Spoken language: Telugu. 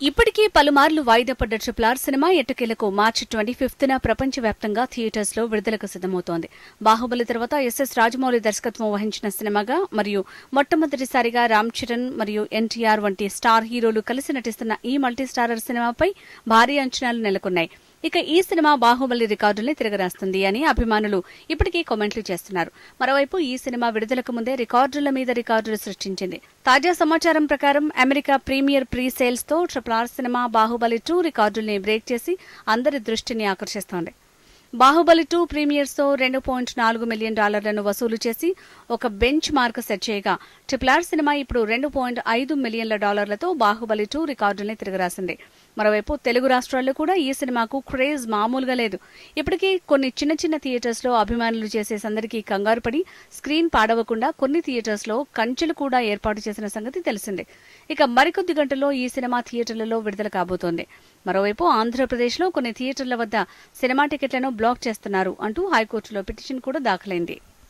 ఇప్పటికీ పలుమార్లు వాయిదా పడ్డ ట్రిపుల్ ఆర్ సినిమా ఎట్టకేలకు మార్చి ట్వంటీ ఫిఫ్త్న ప్రపంచవ్యాప్తంగా థియేటర్స్లో విడుదలకు సిద్దమవుతోంది బాహుబలి తర్వాత ఎస్ఎస్ రాజమౌళి దర్శకత్వం వహించిన సినిమాగా మరియు మొట్టమొదటిసారిగా రామ్ చరణ్ మరియు ఎన్టీఆర్ వంటి స్టార్ హీరోలు కలిసి నటిస్తున్న ఈ మల్టీస్టారర్ సినిమాపై భారీ అంచనాలు నెలకొన్నాయి. ఇక ఈ సినిమా బాహుబలి రికార్డుల్ని తిరగరాస్తుంది అని అభిమానులు ఇప్పటికీ కామెంట్లు చేస్తున్నారు. మరోవైపు ఈ సినిమా విడుదలకు ముందే రికార్డుల మీద రికార్డులు సృష్టించింది. తాజా సమాచారం ప్రకారం అమెరికా ప్రీమియర్ ప్రీ సేల్స్తో triple R cinema Baahubali two రికార్డుల్ని బ్రేక్ చేసి అందరి దృష్టిని ఆకర్షిస్తోంది. బాహుబలి టూ ప్రీమియర్స్తో రెండు పాయింట్ నాలుగు మిలియన్ డాలర్లను వసూలు చేసి ఒక బెంచ్ మార్క్ సెట్ చేయగా ట్రిపుల్ ఆర్ సినిమా ఇప్పుడు రెండు పాయింట్ ఐదు మిలియన్ల డాలర్లతో బాహుబలి టూ రికార్డుల్ని తిరగరాసింది. మరోవైపు తెలుగు రాష్ట్రాల్లో కూడా ఈ సినిమాకు క్రేజ్ మామూలుగా లేదు. ఇప్పటికీ కొన్ని చిన్న చిన్న థియేటర్స్లో అభిమానులు చేసే సందడికి కంగారు పడి స్క్రీన్ పాడవకుండా కొన్ని థియేటర్స్లో కంచెలు కూడా ఏర్పాటు చేసిన సంగతి తెలిసిందే. ఇక మరికొద్ది గంటల్లో ఈ సినిమా థియేటర్లలో విడుదల కాబోతోంది. మరోవైపు ఆంధ్రప్రదేశ్లో కొన్ని థియేటర్ల వద్ద సినిమా టికెట్లను బ్లాక్ చేస్తున్నారు అంటూ హైకోర్టులో పిటిషన్ కూడా దాఖలైంది.